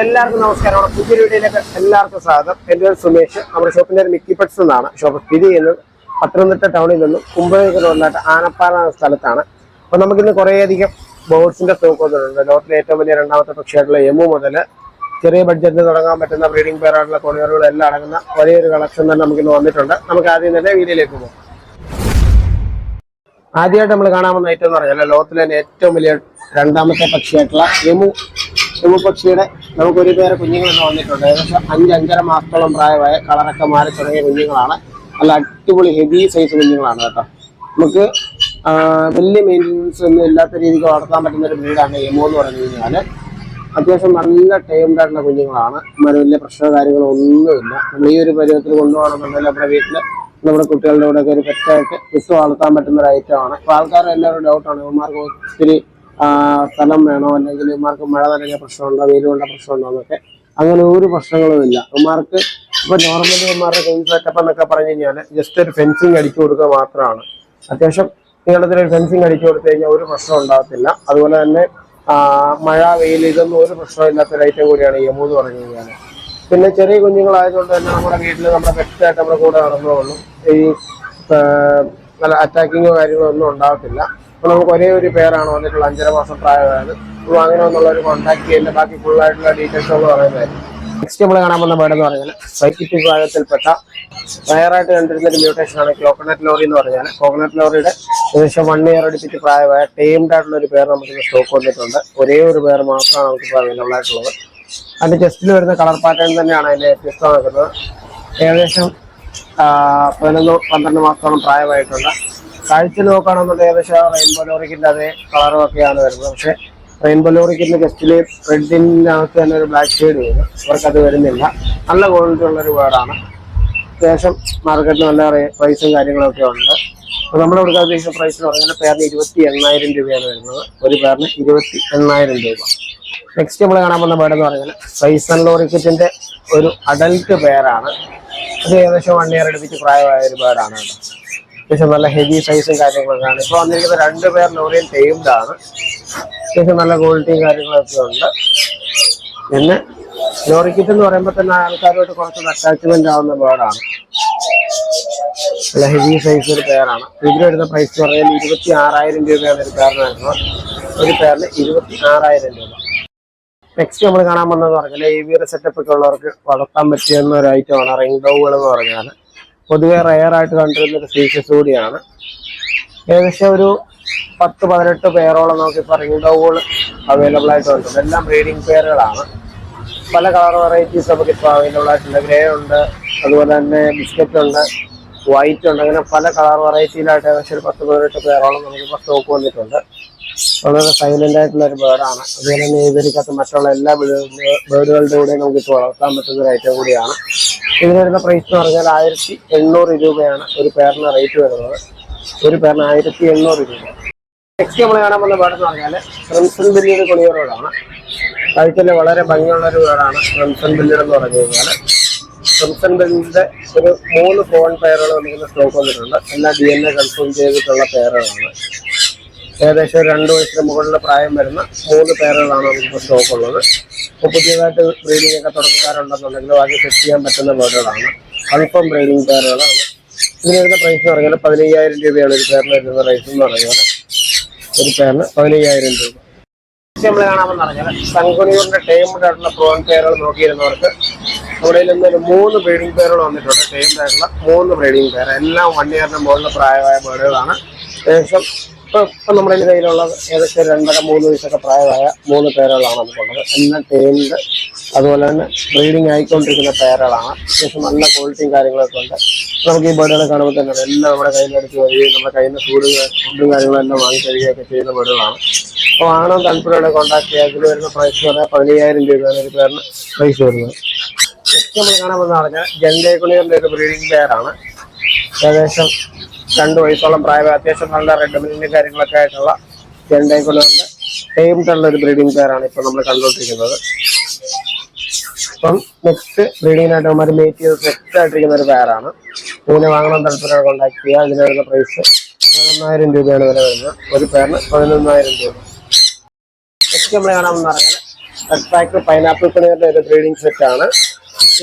എല്ലാവർക്കും നമസ്കാരം. നമ്മുടെ പുതിയ വീഡിയോയിലേക്ക് എല്ലാവർക്കും സ്വാഗതം. എന്റെ പേര് സുമേഷ്. നമ്മുടെ ഷോപ്പിന്റെ ഒരു മിക്കി പെട്സ് എന്നാണ്. ഷോപ്പ് സ്ഥിതി ചെയ്യുന്നത് പത്തനംതിട്ട ടൗണിൽ നിന്നും കുമ്പഴേക്ക് റോഡിലായിട്ട് ആനപ്പാറ എന്ന സ്ഥലത്താണ്. അപ്പോൾ നമുക്കിന്ന് കുറേയധികം ബോർഡ്സിന്റെ സ്റ്റോക്ക് വന്നിട്ടുണ്ട്. ലോകത്തിലെ ഏറ്റവും വലിയ രണ്ടാമത്തെ പക്ഷിയായിട്ടുള്ള എമു മുതൽ ചെറിയ ബഡ്ജറ്റിൽ തുടങ്ങാൻ പറ്റുന്ന ബ്രീഡിംഗ് പേരായിട്ടുള്ള കൊണിയറുകളും എല്ലാം അടങ്ങുന്ന വലിയൊരു കളക്ഷൻ തന്നെ നമുക്കിന്ന് വന്നിട്ടുണ്ട്. നമുക്ക് ആദ്യം തന്നെ വീഡിയോയിലേക്ക് പോകാം. ആദ്യമായിട്ട് നമ്മൾ കാണാൻ ഐറ്റം എന്ന് പറഞ്ഞാൽ ലോകത്തിലെ തന്നെ ഏറ്റവും വലിയ രണ്ടാമത്തെ പക്ഷിയായിട്ടുള്ള എമു എമു പക്ഷിയുടെ നമുക്ക് ഒരു പേരെ കുഞ്ഞുങ്ങളൊക്കെ വന്നിട്ടുണ്ട് ഏകദേശം അഞ്ച് അഞ്ചര മാസത്തോളം പ്രായമായ കളറൊക്കെ മാറി തുടങ്ങിയ കുഞ്ഞുങ്ങളാണ്. നല്ല അടിപൊളി ഹെവി സൈസ് കുഞ്ഞുങ്ങളാണ് കേട്ടോ. നമുക്ക് വലിയ മെയിന്റനൻസ് ഒന്നും ഇല്ലാത്ത രീതിക്ക് വളർത്താൻ പറ്റുന്ന ഒരു ബ്രീഡാണ് എമോ എന്ന് പറഞ്ഞു കഴിഞ്ഞാൽ അത്യാവശ്യം നല്ല ടൈംഡ് ആയിട്ടുള്ള കുഞ്ഞുങ്ങളാണ്. ഇവർ വലിയ പ്രശ്നമോ കാര്യങ്ങളോ ഒന്നുമില്ല. നമ്മൾ ഈ ഒരു പരുവത്തിൽ കൊണ്ടുപോകണമെന്നുണ്ടെങ്കിൽ നമ്മുടെ വീട്ടിൽ നമ്മുടെ കുട്ടികളുടെ കൂടെ ഒക്കെ ഒരു പെറ്റായിട്ട് വിസ് വളർത്താൻ പറ്റുന്ന ഒരു ഐറ്റമാണ് അപ്പോൾ ആൾക്കാർ എല്ലാവരും ഡൗട്ടാണ് ഇവന്മാർക്ക് ഒത്തിരി സ്ഥലം വേണോ? അല്ലെങ്കിൽ ഇമാർക്ക് മഴ നനഞ്ഞ പ്രശ്നമുണ്ടോ? വെയിൽ കൊണ്ട പ്രശ്നമുണ്ടോ എന്നൊക്കെ. അങ്ങനെ ഒരു പ്രശ്നങ്ങളും ഇല്ല. ഇമാർക്ക് ഇപ്പൊ നോർമലി ഇമാരുടെ കെയിൻ സെറ്റപ്പ് എന്നൊക്കെ പറഞ്ഞു കഴിഞ്ഞാൽ ജസ്റ്റ് ഒരു ഫെൻസിങ് അടിച്ചു കൊടുക്കുക മാത്രമാണ്. അത്യാവശ്യം നീളത്തിൽ ഒരു ഫെൻസിങ് അടിച്ചു കൊടുത്തു കഴിഞ്ഞാൽ ഒരു പ്രശ്നം ഉണ്ടാകത്തില്ല. അതുപോലെ തന്നെ മഴ വെയിൽ ഇതൊന്നും ഒരു പ്രശ്നമില്ലാത്ത ഒരു ഐറ്റം കൂടിയാണ് യമു എന്ന് പറഞ്ഞു കഴിഞ്ഞാൽ പിന്നെ ചെറിയ കുഞ്ഞുങ്ങളായതുകൊണ്ട് തന്നെ നമ്മുടെ വീട്ടിൽ നമ്മുടെ പെറ്റായിട്ട് നമ്മുടെ കൂടെ നടന്നോളും. ഈ നല്ല അറ്റാക്കിങ്ങോ കാര്യങ്ങളോ ഒന്നും ഉണ്ടാകത്തില്ല. അപ്പൊ നമുക്ക് ഒരേ ഒരു പേരാണ് വന്നിട്ടുള്ള അഞ്ചര മാസം പ്രായമായത്. അപ്പോൾ അങ്ങനെ ഒന്നുള്ള ഒരു കോൺടാക്ട് ചെയ്യുന്ന ബാക്കി ഫുൾ ആയിട്ടുള്ള ഡീറ്റെയിൽസ് എന്ന് പറയുന്നതായിരിക്കും. നെക്സ്റ്റ് നമ്മൾ കാണാൻ പോകുന്ന ബേർഡ് എന്ന് പറഞ്ഞാൽ സൈക്കിറ്റ് വിഭാഗത്തിൽപ്പെട്ട റയറായിട്ട് കണ്ടിരുന്ന ഒരു മ്യൂട്ടേഷൻ ആണ് കോക്കനട്ട് ലോറി എന്ന് പറഞ്ഞാൽ കോക്കനട്ട് ലോറിയുടെ ഏകദേശം വൺ ഇയർ അടുപ്പിച്ച് പ്രായമായ ടൈംഡ് ആയിട്ടുള്ള ഒരു പേർ നമുക്ക് സ്റ്റോക്ക് വന്നിട്ടുണ്ട്. ഒരേ ഒരു പേർ മാത്രമാണ് നമുക്ക് അവൈലബിൾ ആയിട്ടുള്ളത് അതിന്റെ ചെസ്റ്റിൽ വരുന്ന കളർ പാറ്റേൺ തന്നെയാണ് അതിന്റെ വ്യത്യസ്തമാക്കുന്നത്. ഏകദേശം പതിനൊന്ന് പന്ത്രണ്ട് മാസത്തോളം പ്രായമായിട്ടുണ്ട് കാഴ്ച നോക്കുകയാണെന്നുണ്ടെങ്കിൽ ഏകദേശം റെയിൻബോ ലോറിക്കിന്റെ അതേ കളറും ഒക്കെയാണ് വരുന്നത്. പക്ഷെ റെയിൻബോ ലോറിക്കിന്റെ ജസ്റ്റിൽ റെഡിനകത്ത് തന്നെ ഒരു ബ്ലാക്ക് ഷെയ്ഡ് വരും. അവർക്ക് അത് വരുന്നില്ല. നല്ല ക്വാളിറ്റി ഉള്ള ഒരു വേർഡാണ് അത്യാവശ്യം മാർക്കറ്റിൽ നല്ല പ്രൈസും കാര്യങ്ങളൊക്കെ ഉണ്ട്. അപ്പോൾ നമ്മുടെ കൊടുക്കാൻ ഉദ്ദേശിച്ച പ്രൈസ് എന്ന് പറഞ്ഞാൽ പേരിന് ഇരുപത്തി എണ്ണായിരം രൂപയാണ് വരുന്നത്. ഒരു പേരിന് ഇരുപത്തി എണ്ണായിരം രൂപ. നെക്സ്റ്റ് നമ്മൾ കാണാൻ പോകുന്ന ബേർഡ് എന്ന് പറഞ്ഞാൽ സൈസൺ ലോറിക്കറ്റിന്റെ ഒരു അഡൽട്ട് പേരാണ് അത് ഏകദേശം വൺ ഇയർ അടുപ്പിച്ച് പ്രായമായ ഒരു ബേർഡാണ് കേട്ടോ. അത്യാവശ്യം നല്ല ഹെവി സൈസും കാര്യങ്ങളൊക്കെയാണ്. ഇപ്പോൾ വന്നിരിക്കുന്ന രണ്ട് പേർ ലോറിയൻ ടൈംഡ് ആണ്. അത്യാവശ്യം നല്ല ക്വാളിറ്റിയും കാര്യങ്ങളൊക്കെ ഉണ്ട്. പിന്നെ ലോറി കിറ്റ് എന്ന് പറയുമ്പോൾ തന്നെ ആൾക്കാരുമായിട്ട് കുറച്ച് അറ്റാച്ച്മെന്റ് ആവുന്ന ബേർഡാണ് നല്ല ഹെവി സൈസ് ഒരു പേരാണ് ഇതിന് വരുന്ന പ്രൈസ് എന്ന് പറഞ്ഞാൽ ഇരുപത്തി ആറായിരം രൂപയാണ് ഒരു പേരിന് വരുന്നത്. ഒരു പേരിന് ഇരുപത്തി ആറായിരം രൂപ. നെക്സ്റ്റ് നമ്മൾ കാണാൻ വന്നത് പറഞ്ഞാൽ ഏവിയർ സെറ്റപ്പ് ഒക്കെ ഉള്ളവർക്ക് വളർത്താൻ പറ്റിയെന്ന ഒരു ഐറ്റമാണ് റിംഗ് ഡോവുകൾ എന്ന് പറഞ്ഞാൽ പൊതുവെ റയർ ആയിട്ട് കണ്ടിരുന്ന ഒരു സ്പീഷ്യസ് കൂടിയാണ്. ഏകദേശം ഒരു പത്ത് പതിനെട്ട് പേരോളം നമുക്ക് ഇപ്പോൾ റിംഗ് ഡൗകൾ അവൈലബിൾ ആയിട്ടുണ്ട് എല്ലാം ബ്രീഡിംഗ് പേരുകളാണ് പല കളർ വെറൈറ്റീസ് നമുക്ക് ഇപ്പോൾ അവൈലബിൾ ആയിട്ടുണ്ട്. ഗ്രേ ഉണ്ട് അതുപോലെ തന്നെ ബിസ്ക്കറ്റ് ഉണ്ട് വൈറ്റ് ഉണ്ട്. അങ്ങനെ പല കളർ വെറൈറ്റിയിലായിട്ട് ഏകദേശം ഒരു പത്ത് പതിനെട്ട് പേരോളം നമുക്കിപ്പോൾ സ്റ്റോക്ക് വന്നിട്ടുണ്ട്. വളരെ സൈലന്റ് ആയിട്ടുള്ള ഒരു ബേർഡാണ് അതുപോലെ തന്നെ ഇവരിക്കകത്ത് മറ്റുള്ള എല്ലാ ബേർഡുകളുടെ കൂടെ നമുക്ക് വളർത്താൻ പറ്റുന്ന ഒരു ഐറ്റം കൂടിയാണ്. ഇതിന് വരുന്ന പ്രൈസ് എന്ന് പറഞ്ഞാൽ ആയിരത്തി എണ്ണൂറ് രൂപയാണ് ഒരു പേരിന് റേറ്റ് വരുന്നത്. ഒരു പേരിന് ആയിരത്തി എണ്ണൂറ് രൂപ. നെക്സ്റ്റ് നമ്മൾ കാണാൻ പോകുന്ന എന്ന് പറഞ്ഞാൽ ക്രിംസൺ ബില്ലിയുടെ കൊണിയറോടാണ് കഴിച്ചല്ലെ വളരെ ഭംഗിയുള്ള ഒരു വേർഡാണ് ക്രിംസൺ ബില്ലിഡ് എന്ന് പറഞ്ഞു കഴിഞ്ഞാൽ ക്രിംസൺ ബില്ലിന്റെ ഒരു മൂന്ന് ഫോൺ പെയറുകൾ നമുക്ക് സ്റ്റോക്ക് വന്നിട്ടുണ്ട്. എല്ലാ ഡി എൻ എ കൺഫേം ചെയ്തിട്ടുള്ള പെയറുകളാണ് ഏകദേശം രണ്ട് വയസ്സിന് മുകളിൽ പ്രായം വരുന്ന മൂന്ന് പേരുകളാണ് നമുക്കിപ്പോൾ സ്റ്റോക്ക് ഉള്ളത്. ഇപ്പോൾ പുതിയതായിട്ട് ബ്രീഡിംഗ് ഒക്കെ തുടക്കക്കാരുണ്ടെന്നുണ്ടെങ്കിൽ ആദ്യം സെറ്റ് ചെയ്യാൻ പറ്റുന്ന ബേഡുകളാണ് അല്പം ബ്രീഡിംഗ് പേരുകളാണ് ഇതിന് വരുന്ന പ്രൈസ് എന്ന് പറഞ്ഞാൽ പതിനയ്യായിരം രൂപയാണ് ഒരു പേരിന് വരുന്ന പ്രൈസ് എന്ന് പറഞ്ഞാൽ ഒരു പേരിന് പതിനയ്യായിരം രൂപ. നമ്മൾ കാണാമെന്ന് പറഞ്ഞാൽ സൺകുണിയൂറിന്റെ ടൈംഡ് ആയിട്ടുള്ള പ്രോൺ പേരുകൾ നോക്കിയിരുന്നവർക്ക് കയ്യിൽ നിന്ന് ഒരു മൂന്ന് ബ്രീഡിംഗ് പേരുകൾ വന്നിട്ടുണ്ട്. ടൈംഡ് ആയിട്ടുള്ള മൂന്ന് ബ്രീഡിംഗ് പേര് എല്ലാം വൺ ഇയറിന് മുകളിൽ പ്രായമായ ബേഡുകളാണ് ഏകദേശം ഇപ്പൊ നമ്മുടെ കയ്യിലുള്ളത് ഏകദേശം രണ്ടര മൂന്ന് വയസ്സൊക്കെ പ്രായമായ മൂന്ന് പേരുകളാണ് നമുക്കുള്ളത് എല്ലാം ടൈംഡ് അതുപോലെ തന്നെ ബ്രീഡിംഗ് ആയിക്കൊണ്ടിരിക്കുന്ന പേരുകളാണ്. അത്യാവശ്യം നല്ല ക്വാളിറ്റിയും കാര്യങ്ങളൊക്കെ ഉണ്ട്. നമുക്ക് ഈ ബേഡുകളെ കാണുമ്പോൾ തന്നെ എല്ലാം നമ്മുടെ കയ്യിലെടുത്ത് വരികയും നമ്മുടെ കയ്യിൽ നിന്ന് ഫുഡ് ഫുഡും കാര്യങ്ങളും എല്ലാം വാങ്ങി തരികയൊക്കെ ചെയ്യുന്ന ബേഡുകളാണ്. അപ്പോൾ ആണോ താല്പര്യമുള്ള കോൺടാക്ട് ചെയ്യുക? ഇതിന് വരുന്ന പ്രൈസ് പറഞ്ഞാൽ പതിനയ്യായിരം രൂപയാണ് ഒരു പേരിന് പ്രൈസ് വരുന്നത്. ഏറ്റവും നമ്മൾ കാണാൻ പോകുന്ന പറഞ്ഞാൽ ജന്തേക്കുണിയറിന്റെ ഒരു ബ്രീഡിംഗ് പേരാണ്. ഏകദേശം രണ്ട് വയസ്സോളം പ്രായം അത്യാവശ്യം നല്ല റെഡ് മില്ലിന്റെ കാര്യങ്ങളൊക്കെ ആയിട്ടുള്ള ജന്തേക്കുണിയറിന്റെ വന്ന് ഉള്ള ഒരു ബ്രീഡിംഗ് പെയറാണ് ഇപ്പോൾ നമ്മൾ കണ്ടുകൊണ്ടിരിക്കുന്നത്. അപ്പം നെക്സ്റ്റ് ബ്രീഡിങ്ങിനായിട്ട് അവന്മാർ മേറ്റ് ചെയ്ത് സെറ്റ് ആയിട്ടിരിക്കുന്ന ഒരു പെയറാണ് ഇങ്ങനെ വാങ്ങണം താല്പര്യം കോൺടാക്ട് ചെയ്യുക അതിന് വരുന്ന പ്രൈസ് പതിനൊന്നായിരം രൂപയാണ് വില വരുന്നത്. ഒരു പേരിന് പതിനൊന്നായിരം രൂപ. നെക്സ്റ്റ് നമ്മൾ കാണാമെന്ന് പറഞ്ഞാൽ അട്രാക്ട് പൈനാപ്പിൾ പണിയുടെ ഒരു ബ്രീഡിംഗ് സെറ്റ് ആണ്.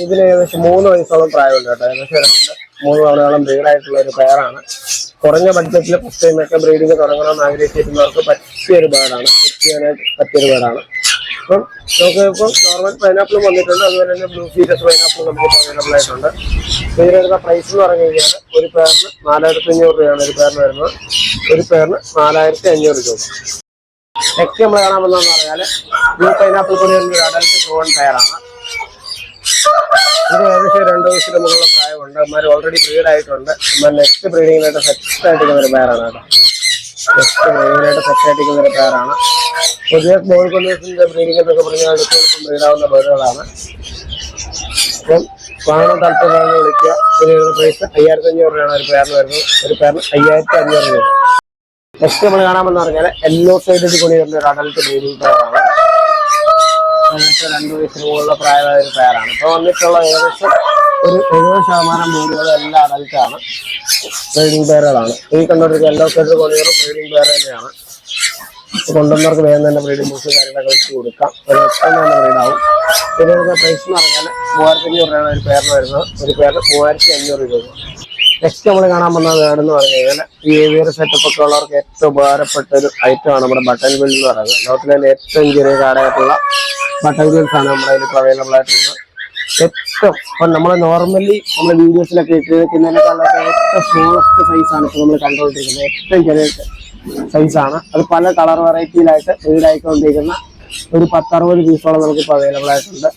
ഇതിന് ഏകദേശം മൂന്ന് വയസ്സോളം പ്രായമുണ്ട് കേട്ടോ. ഏകദേശം രണ്ട് മൂന്ന് തവണയോളം ബ്രീഡായിട്ടുള്ള ഒരു പേരാണ് കുറഞ്ഞ ബഡ്ജറ്റിൽ ഫസ്റ്റ് ടൈം ഒക്കെ ബ്രീഡിങ് തുടങ്ങണമെന്ന് ആഗ്രഹിച്ചിരുന്നവർക്ക് പറ്റിയൊരു ബേഡാണ് പറ്റിയാനായിട്ട് ചെയ്യാനായിട്ട് പറ്റിയ ഒരു അപ്പം നമുക്ക് ഇപ്പം നോർമൽ പൈനാപ്പിൾ വന്നിട്ടുണ്ട്. അതുപോലെ തന്നെ ബ്ലൂ ഫീറ്റസ് പൈനാപ്പിൾ നമുക്ക് അവൈലബിൾ ആയിട്ടുണ്ട്. ഇതിന് വരുന്ന പ്രൈസ് എന്ന് പറഞ്ഞു കഴിഞ്ഞാൽ ഒരു പേരിന് നാലായിരത്തി അഞ്ഞൂറ് രൂപയാണ് ഒരു പേരിന് വരുന്നത്. ഒരു പേരിന് നാലായിരത്തി അഞ്ഞൂറ് രൂപ. നെക്സ്റ്റ് നമ്മൾ കാണാൻ പോകുന്നതെന്ന് പറഞ്ഞാൽ ബ്ലൂ പൈനാപ്പിൾ കൂടി ഒരു അഡൽട്ട് പ്രൂവൺ പെയറാണ് ഏകദേശം രണ്ട് വയസ്സിന് മുകളിലുള്ള പ്രായമുണ്ട്. അമ്മമാർ ഓൾറെഡി ബ്രീഡ് ആയിട്ടുണ്ട്. അമ്മ നെക്സ്റ്റ് ബ്രീഡിങ്ങിനായിട്ട് സെറ്റ് ആയിട്ടിരിക്കുന്ന ഒരു പേരാണ് കേട്ടോ. നെക്സ്റ്റ് ബ്രീഡിങ്ങിനായിട്ട് സെറ്റ് ആയിട്ടിരിക്കുന്ന ഒരു പേരാണ് പൊതുവെ ബോൾ ബ്രീഡിംഗ് എന്നൊക്കെ പറഞ്ഞാൽ അടുത്തും ബ്രീഡാവുന്ന ബേഡുകളാണ് അപ്പം വാങ്ങാൻ താല്പര്യമാണെന്ന് വിളിക്കുക. ഇതിന് പ്രൈസ് അയ്യായിരത്തി അഞ്ഞൂറ് രൂപയാണ് ഒരു പേരിന് വരുന്നത്. ഒരു പേരിന് അയ്യായിരത്തി അഞ്ഞൂറ് രൂപ നെക്സ്റ്റ് നമ്മൾ കാണാമെന്ന് പറഞ്ഞാൽ എല്ലോ സൈഡിൽ കൂടി വരുന്ന ഒരു അഡൽട്ട് ബ്രീഡിംഗ് പെയറാണ് ഏകദേശം രണ്ട് വയസ്സിന് മുകളിലുള്ള പ്രായമായ ഒരു പേരാണ് ഇപ്പോൾ വന്നിട്ടുള്ള ഏകദേശം ഒരു എഴുപത് ശതമാനം ബോഡികളും എല്ലാം അഡൽട്ടാണ് ട്രേഡിംഗ് പേരുകളാണ് ഈ കണ്ടുകൊണ്ടിരിക്കുന്ന എല്ലോ കേട്ട് കൊണ്ടുവരും ബ്രീഡിംഗ് പേര് തന്നെയാണ്. കൊണ്ടുവന്നവർക്ക് വേഗം തന്നെ ബ്രീഡിംഗ് ബൂസ് കാര്യങ്ങളൊക്കെ വെച്ച് കൊടുക്കാം. ഒരു എത്ര തന്നെ ബ്രീഡാവും ഇതിനൊക്കെ പ്രൈസ് എന്ന് പറഞ്ഞാൽ മൂവായിരത്തി അഞ്ഞൂറ് രൂപയാണ് ഒരു പേരിന് വരുന്നത്. ഒരു പേരിന് മൂവായിരത്തി അഞ്ഞൂറ് രൂപ. നെക്സ്റ്റ് നമ്മൾ കാണാൻ പോകുന്ന വേർഡ് എന്ന് പറഞ്ഞു കഴിഞ്ഞാൽ ഈ ഏവിയർ സെറ്റപ്പ് ഒക്കെ ഉള്ളവർക്ക് ഏറ്റവും ഉപകാരപ്പെട്ട ഒരു ഐറ്റമാണ് നമ്മുടെ ബട്ടൺ ബിൽ എന്ന് പറയുന്നത്. ലോകത്തിലെ ഏറ്റവും ചെറിയ കാർഡായിട്ടുള്ള ബട്ടൺ ആണ് നമ്മുടെ അതിൽ അവൈലബിൾ ആയിട്ടുള്ളത് ഏറ്റവും ഇപ്പം നമ്മൾ നോർമലി നമ്മൾ വീഡിയോസിലൊക്കെ ഇട്ടിരിക്കുന്നതിനേക്കാളൊക്കെ ഏറ്റവും സ്മോളസ്റ്റ് സൈസാണ് ഇപ്പോൾ നമ്മൾ കണ്ടുകൊണ്ടിരിക്കുന്നത്. ഏറ്റവും ചെറിയ സൈസാണ് അത് പല കളർ വെറൈറ്റിയിലായിട്ട് വീടായിക്കൊണ്ടിരിക്കുന്ന ഒരു പത്തറുപത് പീസോളം നമുക്കിപ്പോൾ അവൈലബിൾ ആയിട്ടുണ്ട്.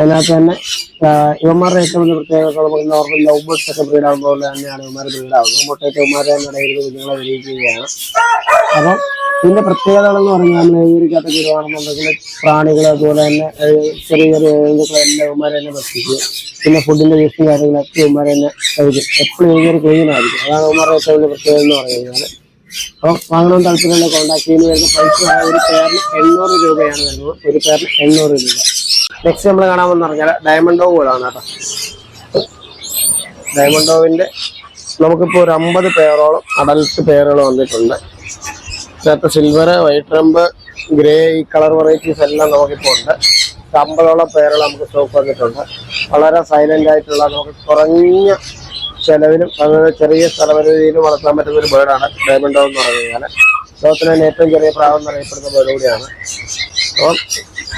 അതിനകത്ത് തന്നെ ഇവന്മാരുടെ ഏറ്റവും വലിയ പ്രത്യേകത നമുക്ക് നോർമൽ ലവ് ബേർഡ്സ് ഒക്കെ ബ്രീഡ് ആകുമ്പോൾ പോലെ തന്നെയാണ് ഇവന്മാർ ബ്രീഡ് ആവുന്നത്. മുട്ടയൊക്കെ ഇവന്മാരുടെ തന്നെ ഇടയിൽ കുഞ്ഞുങ്ങളെ വിരിയിക്കുകയാണ് അപ്പം ഇതിന്റെ പ്രത്യേകതകൾ എന്ന് പറഞ്ഞാൽ നമ്മൾ കാറ്റഗറി ആണെന്നുണ്ടെങ്കിൽ പ്രാണികൾ അതുപോലെ തന്നെ ചെറിയ ചെറിയ ഏരിയകളെല്ലാം ഇവന്മാരെ തന്നെ ഭക്ഷിക്കും. പിന്നെ ഫുഡിന്റെ വേസ്റ്റും കാര്യങ്ങളൊക്കെ ഇവന്മാരെ തന്നെ കഴിക്കും. എപ്പോഴും ഏതൊരു ക്ലീൻ ആയിരിക്കും അതാണ് ഇവന്മാരുടെ ഏറ്റവും വലിയ പ്രത്യേകത എന്ന് പറയുന്നത്. അപ്പം വാങ്ങണമെന്ന് താല്പര്യമുള്ള കോൺടാക്ട് ചെയ്യുന്ന വരുന്ന പൈസ ഒരു പേരിന് എണ്ണൂറ് രൂപയാണ് വരുന്നത്. ഒരു പേരിന് എണ്ണൂറ് രൂപ. നെക്സ്റ്റ് നമ്മൾ കാണാമെന്ന് പറഞ്ഞാൽ ഡയമണ്ട് ഓവുകളാണ് കേട്ടോ. ഡയമണ്ട് ഓവിന്റെ നമുക്കിപ്പോൾ ഒരു അമ്പത് പേരോളം അഡൽട്ട് പേരുകൾ വന്നിട്ടുണ്ട്. ഇതിനകത്ത് സിൽവർ വൈറ്റ് റംബ് ഗ്രേ ഈ കളർ വെറൈറ്റീസ് എല്ലാം നമുക്കിപ്പോൾ ഉണ്ട്. അമ്പതോളം പേരുകൾ നമുക്ക് സ്റ്റോക്ക് വന്നിട്ടുണ്ട്. വളരെ സൈലന്റ് ആയിട്ടുള്ള നമുക്ക് കുറഞ്ഞ ചിലവിലും അതുപോലെ ചെറിയ സ്ഥലപരിധിയിലും വളർത്താൻ പറ്റുന്ന ഒരു ബേർഡാണ് ഡയമണ്ട് എന്ന് പറഞ്ഞു കഴിഞ്ഞാൽ ലോകത്തിലെ ഏറ്റവും ചെറിയ പ്രാവം എന്നറിയപ്പെടുന്ന ബേർഡ് കൂടിയാണ്. അപ്പം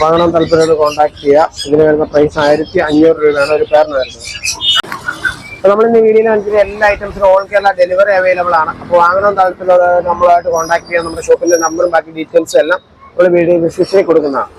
വാങ്ങണം താല്പര്യം കോൺടാക്ട് ചെയ്യുക ഇതിന് വരുന്ന പ്രൈസ് ആയിരത്തി അഞ്ഞൂറ് രൂപയാണ് ഒരു പേരിന് വരുന്നത്. അപ്പോൾ നമ്മൾ ഇന്ന് വീഡിയോയിൽ കാണിച്ചിട്ട് എല്ലാ ഐറ്റംസിനും ഓൾ കേരള ഡെലിവറി അവൈലബിൾ ആണ്. അപ്പോൾ വാങ്ങണം താല്പര്യമുള്ളത് നമ്മളായിട്ട് കോൺടാക്ട് ചെയ്യാൻ നമ്മുടെ ഷോപ്പിന്റെ നമ്പറും ബാക്കി ഡീറ്റെയിൽസും എല്ലാം നമ്മൾ വീഡിയോ ഡിസ്ക്രിപ്ഷനിൽ കൊടുക്കുന്നതാണ്.